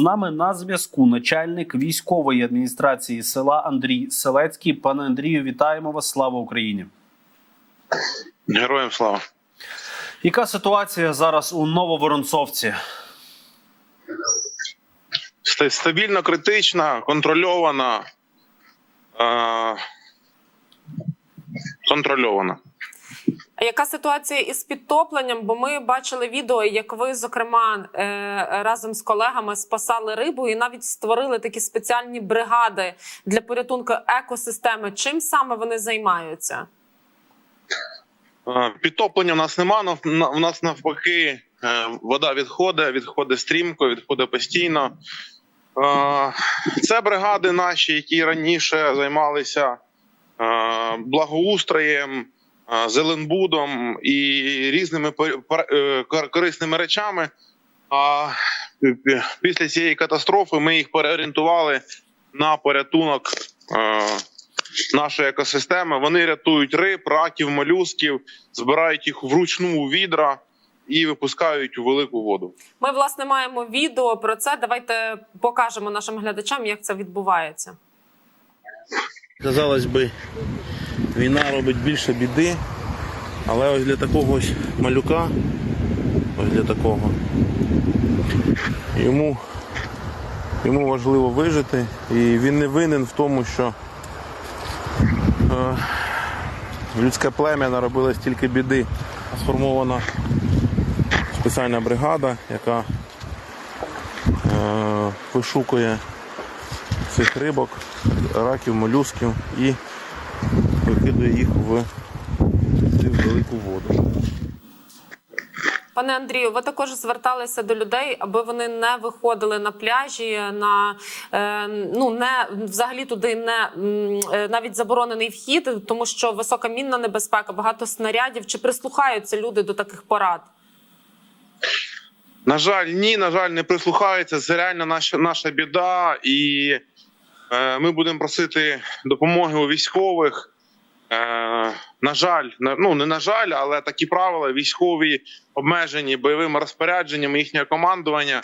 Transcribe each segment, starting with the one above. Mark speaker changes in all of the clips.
Speaker 1: нами на зв'язку начальник військової адміністрації села Андрій Селецький. Пане Андрію, вітаємо вас! Слава Україні!
Speaker 2: Героям слава.
Speaker 1: Яка ситуація зараз у Нововоронцовці?
Speaker 2: Стабільно критична, контрольована. Контрольована.
Speaker 3: А яка ситуація із підтопленням? Бо ми бачили відео, як ви, зокрема, е, разом з колегами спасали рибу і навіть створили такі спеціальні бригади для порятунку екосистеми. Чим саме вони займаються?
Speaker 2: Е, Підтоплення в нас нема, в нас навпаки е, вода відходить, відходить стрімко, відходить постійно. Це бригади наші, які раніше займалися благоустроєм, зеленбудом і різними е, кор- корисними речами. А після цієї катастрофи ми їх переорієнтували на порятунок нашої екосистеми. Вони рятують риб, раків, молюсків, збирають їх вручну у відра і випускають у велику воду.
Speaker 3: Ми власне маємо відео про це. Давайте покажемо нашим глядачам, як це відбувається.
Speaker 4: Казалось би, війна робить більше біди, але ось для такого ось малюка, ось для такого, йому, йому важливо вижити, і він не винен в тому, що е, людське плем'я наробило стільки біди. Сформована спеціальна бригада, яка е, вишукує цих рибок, раків, молюсків і викидує їх в цю велику воду.
Speaker 3: Пане Андрію, ви також зверталися до людей, аби вони не виходили на пляжі, на е, ну не взагалі туди не е, навіть заборонений вхід, тому що висока мінна небезпека, багато снарядів. Чи прислухаються люди до таких порад?
Speaker 2: На жаль, ні, на жаль, не прислухаються. Це реально наша, наша біда, і ми будемо просити допомоги у військових. Е, на жаль, ну не на жаль, але такі правила військові обмежені бойовими розпорядженнями їхнього командування.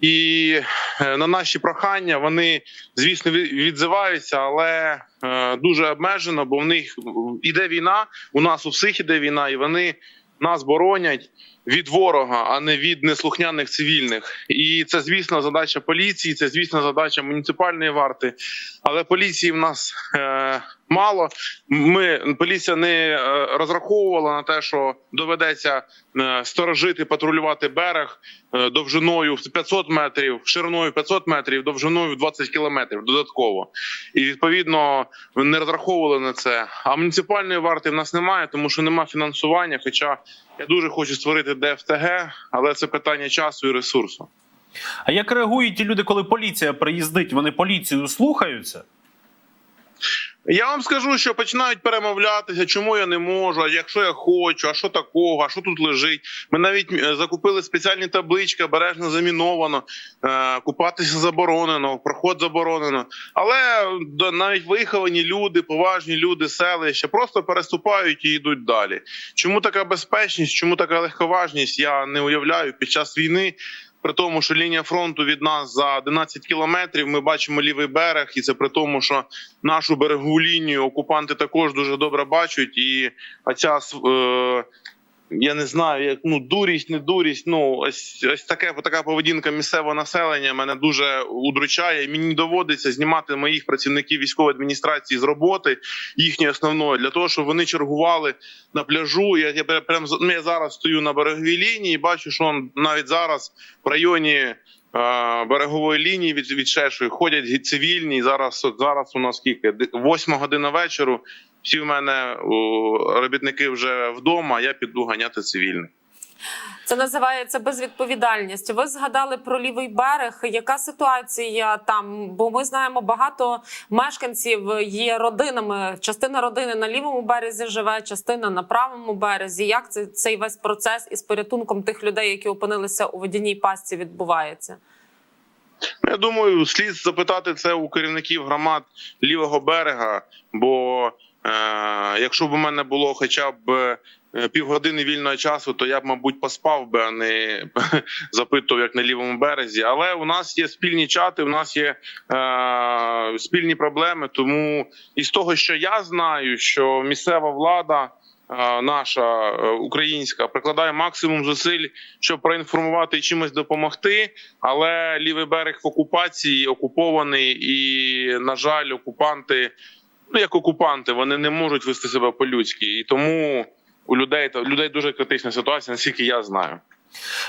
Speaker 2: І е, на наші прохання вони, звісно, відзиваються, але е, дуже обмежено, бо в них іде війна. У нас у всіх іде війна, і вони нас боронять від ворога, а не від неслухняних цивільних. І це, звісно, задача поліції, це, звісно, задача муніципальної варти. Але поліції в нас е, мало. Ми поліція не е, розраховувала на те, що доведеться е, сторожити, патрулювати берег е, довжиною в 500 метрів, шириною 500 метрів, довжиною в 20 кілометрів додатково. І відповідно не розраховували на це. А муніципальної варти в нас немає, тому що немає фінансування. Хоча я дуже хочу створити ДФТГ, але це питання часу і ресурсу.
Speaker 1: А як реагують ті люди, коли поліція приїздить? Вони поліцію слухаються?
Speaker 2: Я вам скажу, що починають перемовлятися, чому я не можу, а якщо я хочу, а що такого, а що тут лежить. Ми навіть е, закупили спеціальні таблички, обережно заміновано, е, купатися заборонено, проход заборонено. Але навіть виховані люди, поважні люди, селища просто переступають і йдуть далі. Чому така безпечність, чому така легковажність? Я не уявляю під час війни. При тому, що лінія фронту від нас за 11 кілометрів, ми бачимо лівий берег, і це при тому, що нашу берегову лінію окупанти також дуже добре бачать. І оця е, я не знаю, як ну дурість, не дурість. Ну ось ось таке така поведінка місцевого населення мене дуже удручає. І мені доводиться знімати моїх працівників військової адміністрації з роботи їхньої основної для того, щоб вони чергували на пляжу. Я, я прям ну, я зараз стою на береговій лінії. і Бачу, що навіть зараз в районі. Берегової лінії від, від Шешої ходять цивільні. Зараз зараз у нас скільки восьма година вечору. Всі в мене робітники вже вдома. Я піду ганяти цивільних.
Speaker 3: Це називається безвідповідальність. Ви згадали про лівий берег. Яка ситуація там? Бо ми знаємо, багато мешканців є родинами. Частина родини на лівому березі живе, частина на правому березі. Як це цей весь процес із порятунком тих людей, які опинилися у водяній пастці, відбувається?
Speaker 2: Я думаю, слід запитати це у керівників громад лівого берега, бо якщо б у мене було хоча б е, півгодини вільного часу, то я б, мабуть, поспав би, а не запитував, як на лівому березі. Але у нас є спільні чати, у нас є е, спільні проблеми. Тому із того, що я знаю, що місцева влада. е, Наша е, українська прикладає максимум зусиль, щоб проінформувати і чимось допомогти. Але лівий берег в окупації окупований, і на жаль, окупанти, ну як окупанти, вони не можуть вести себе по-людськи, і тому у людей людей дуже критична ситуація, наскільки я знаю.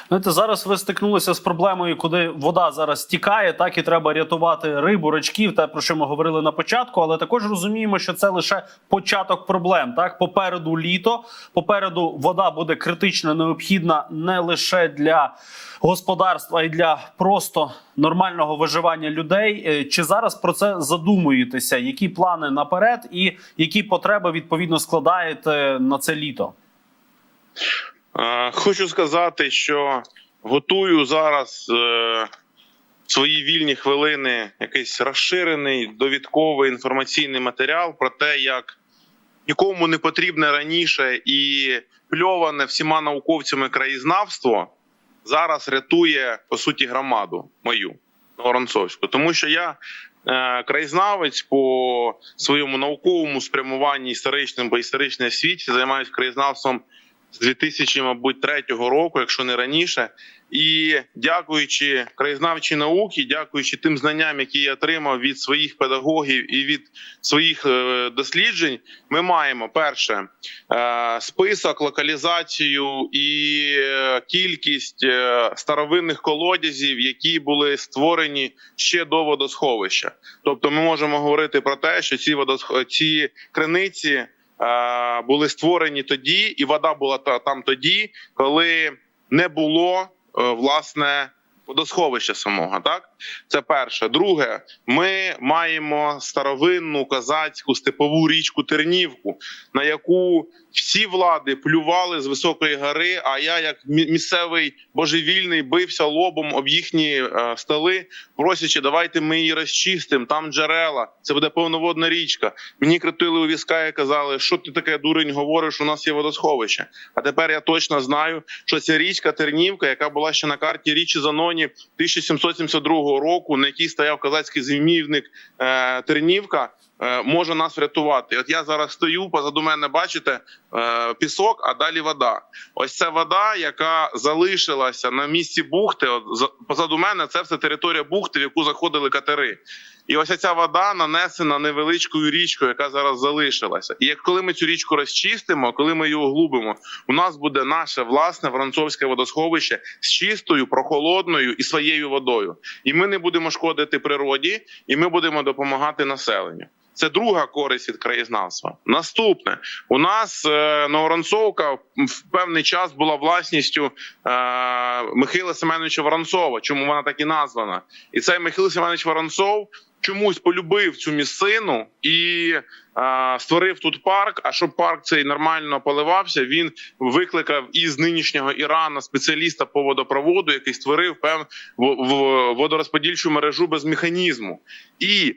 Speaker 1: Знаєте, зараз ви стикнулися з проблемою, куди вода зараз стікає, так і треба рятувати рибу, рачків, те про що ми говорили на початку. Але також розуміємо, що це лише початок проблем. Так, попереду літо, попереду вода буде критично необхідна не лише для господарства, а й для просто нормального виживання людей. Е, Чи зараз про це задумуєтеся? Які плани наперед, і які потреби відповідно складаєте на це літо?
Speaker 2: Е, Хочу сказати, що готую зараз е, свої вільні хвилини якийсь розширений довідковий інформаційний матеріал про те, як нікому не потрібне раніше і пльоване всіма науковцями краєзнавство зараз рятує по суті громаду мою Воронцовську. Тому що я е, краєзнавець по своєму науковому спрямуванні історичним по історичній освіті займаюся краєзнавством з 2000, мабуть, третього року, якщо не раніше. І дякуючи краєзнавчій науці, дякуючи тим знанням, які я отримав від своїх педагогів і від своїх е, досліджень, ми маємо перше е, список, локалізацію і е, кількість старовинних колодязів, які були створені ще до водосховища. Тобто, ми можемо говорити про те, що ці водосх... ці криниці були створені тоді, і вода була та- там тоді, коли не було е, власне водосховища самого. Так, це перше. Друге, ми маємо старовинну козацьку степову річку Тернівку, на яку всі влади плювали з високої гори. А я, як мі- місцевий божевільний, бився лобом об їхні е, столи, просячи, давайте ми її розчистимо. Там джерела, це буде повноводна річка. Мені крутили у візка і казали, що ти таке дурень говориш, у нас є водосховище. А тепер я точно знаю, що ця річка Тернівка, яка була ще на карті Річі Заноні 1772 року, на якій стояв козацький зимівник е, Тернівка. Е, Може нас врятувати. От я зараз стою позаду мене, бачите, е, пісок, а далі вода. Ось це вода, яка залишилася на місці бухти. От позаду мене це все територія бухти, в яку заходили катери. І ось ця вода нанесена невеличкою річкою, яка зараз залишилася. І як коли ми цю річку розчистимо, коли ми її углубимо, у нас буде наше власне воронцовське водосховище з чистою, прохолодною і своєю водою. І ми не будемо шкодити природі, і ми будемо допомагати населенню. Це друга користь від краєзнавства. Наступне у нас е, Новоронцовка в певний час була власністю е, Михайла Семеновича Воронцова. Чому вона так і названа? І цей Михайло Семенович Воронцов чомусь полюбив цю місцину і е, створив тут парк. А щоб парк цей нормально поливався, він викликав із нинішнього Ірану спеціаліста по водопроводу, який створив пев в, в водорозподільчу мережу без механізму. І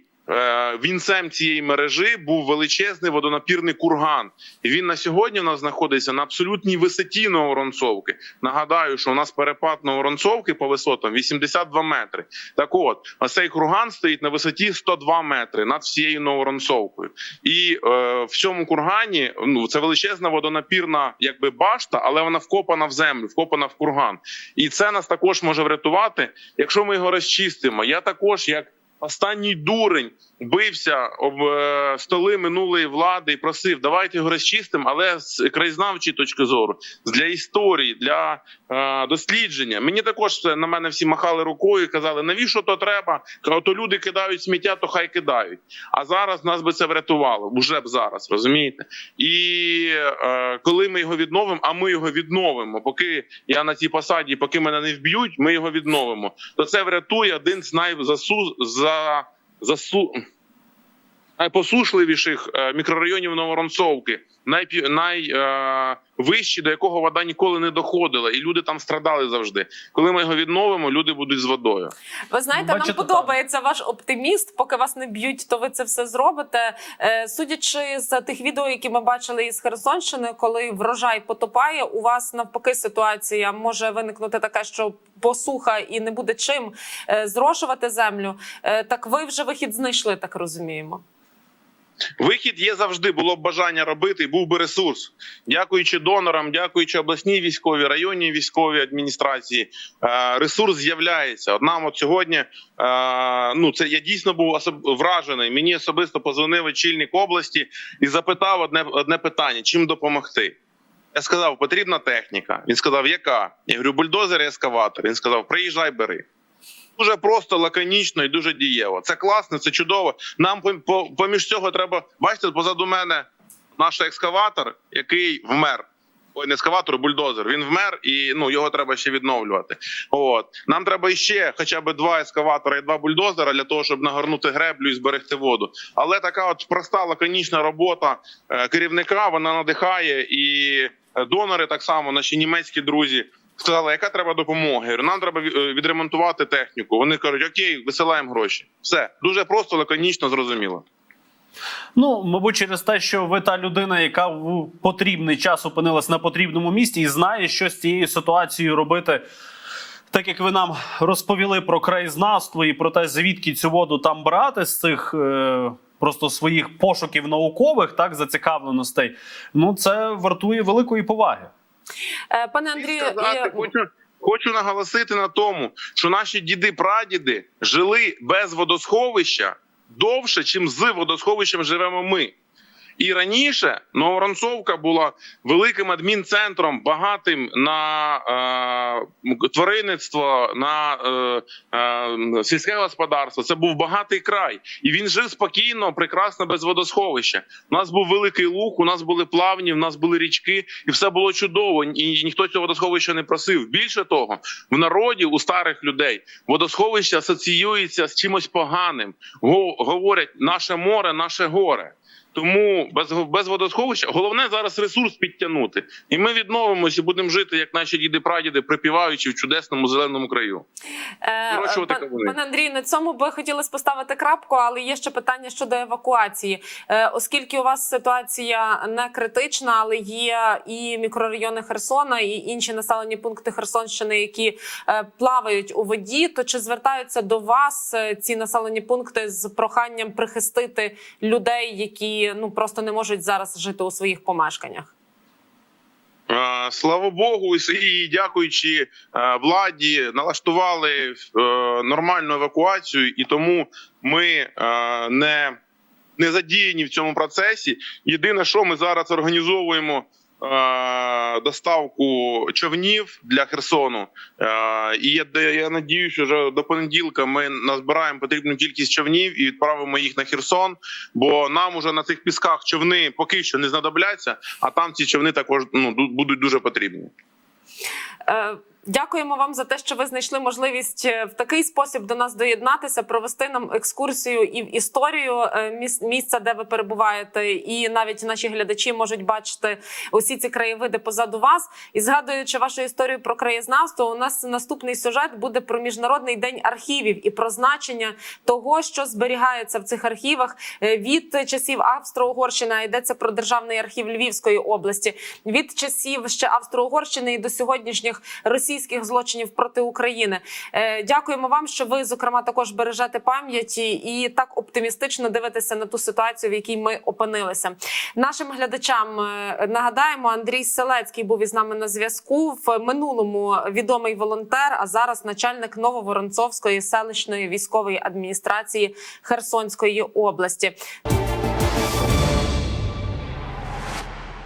Speaker 2: вінцем цієї мережі був величезний водонапірний курган. Він на сьогодні в нас знаходиться на абсолютній висоті Новоронцовки. Нагадаю, що у нас перепад Новоронцовки по висотам 82 метри. Так от, а цей курган стоїть на висоті 102 метри над всією Новоронцовкою. І е, в цьому кургані ну це величезна водонапірна, якби башта, але вона вкопана в землю, вкопана в курган. І це нас також може врятувати, якщо ми його розчистимо. Я також як. Останній дурень бився об е, столи минулої влади і просив, давайте його розчистимо, але з краєзнавчої точки зору, для історії, для е, дослідження. Мені також це на мене всі махали рукою і казали, навіщо то треба? То люди кидають сміття, то хай кидають. А зараз нас би це врятувало, уже б зараз, розумієте? І е, коли ми його відновимо, а ми його відновимо, поки я на цій посаді, поки мене не вб'ють, ми його відновимо. То це врятує один з найзасу за засу найпосушливіших е, мікрорайонів Новоронцовки найпі- най, е, до якого вода ніколи не доходила, і люди там страдали завжди. Коли ми його відновимо, люди будуть з водою.
Speaker 3: Ви знаєте,
Speaker 1: Бачите,
Speaker 3: нам
Speaker 1: так.
Speaker 3: подобається ваш оптиміст. Поки вас не б'ють, то ви це все зробите. Е, Судячи з тих відео, які ми бачили із Херсонщини, коли врожай потопає, у вас навпаки ситуація може виникнути така, що посуха і не буде чим е, зрошувати землю. Е, Так ви вже вихід знайшли, так розуміємо.
Speaker 2: Вихід є завжди. Було б бажання робити, був би ресурс. Дякуючи донорам, дякуючи обласній військовій, районній військовій адміністрації, е, ресурс з'являється. От от сьогодні, е, ну це я дійсно був вражений. Мені особисто позвонив очільник області і запитав одне, одне питання: чим допомогти. Я сказав, потрібна техніка. Він сказав, яка? Я говорю, бульдозер і ескаватор. Він сказав, приїжджай, бери. Дуже просто, лаконічно і дуже дієво. Це класно, це чудово. Нам по- по- поміж цього треба. Бачите, позаду мене наш екскаватор, який вмер. Ой, не екскаватор, а бульдозер. Він вмер, і ну його треба ще відновлювати. От нам треба ще хоча б два ескаватора і два бульдозера для того, щоб нагорнути греблю і зберегти воду. Але така от проста лаконічна робота е, керівника вона надихає, і е, донори так само, наші німецькі друзі. Сказали, яка треба допомога? Нам треба е, відремонтувати техніку. Вони кажуть, окей, висилаємо гроші. Все дуже просто, лаконічно, зрозуміло.
Speaker 1: Ну, мабуть, через те, що ви та людина, яка в потрібний час опинилась на потрібному місці і знає, що з цією ситуацією робити. Так як ви нам розповіли про краєзнавство і про те, звідки цю воду там брати з цих е, просто своїх пошуків наукових, так зацікавленостей, ну це вартує великої поваги.
Speaker 3: Е, Пане Андрію,
Speaker 2: сказати, хочу, хочу наголосити на тому, що наші діди-прадіди жили без водосховища довше, чим з водосховищем живемо ми. І раніше Новоронцовка була великим адмінцентром, багатим на е, тваринництво, на е, е, сільське господарство. Це був багатий край, і він жив спокійно, прекрасно без водосховища. У нас був великий луг, у нас були плавні, у нас були річки, і все було чудово. І ніхто цього водосховища не просив. Більше того, в народі у старих людей водосховище асоціюється з чимось поганим. Го- говорять, наше море, наше горе. Тому без, без водосховища головне зараз ресурс підтягнути, і ми відновимося, будемо жити як наші діди прадіди, припіваючи в чудесному зеленому краю.
Speaker 3: Е, пан- Пане Андрію, на цьому би хотілося поставити крапку, але є ще питання щодо евакуації. Е, Оскільки у вас ситуація не критична, але є і мікрорайони Херсона, і інші населені пункти Херсонщини, які е, плавають у воді, то чи звертаються до вас е, ці населені пункти з проханням прихистити людей, які ну просто не можуть зараз жити у своїх помешканнях?
Speaker 2: Слава Богу, і дякуючи владі, налаштували е, нормальну евакуацію, і тому ми не, не задіяні в цьому процесі. Єдине, що ми зараз організовуємо. Е, Доставку човнів для Херсону, Е, і я, я надію, що вже до понеділка ми назбираємо потрібну кількість човнів і відправимо їх на Херсон. Бо нам уже на цих пісках човни поки що не знадобляться, а там ці човни також ну будуть дуже потрібні.
Speaker 3: Е, Дякуємо вам за те, що ви знайшли можливість е, в такий спосіб до нас доєднатися, провести нам екскурсію і в історію е, місця, де ви перебуваєте, і навіть наші глядачі можуть бачити усі ці краєвиди позаду вас. І згадуючи вашу історію про краєзнавство, у нас наступний сюжет буде про міжнародний день архівів і про значення того, що зберігається в цих архівах від часів Австро-Угорщини. Йдеться про державний архів Львівської області, від часів ще Австро-Угорщини і до сьогоднішніх російських злочинів проти України. Е, Дякуємо вам, що ви зокрема також бережете пам'яті і так оптимістично дивитеся на ту ситуацію, в якій ми опинилися. Нашим глядачам е, нагадаємо, Андрій Селецький був із нами на зв'язку. В минулому відомий волонтер, а зараз начальник Нововоронцовської селищної військової адміністрації Херсонської області.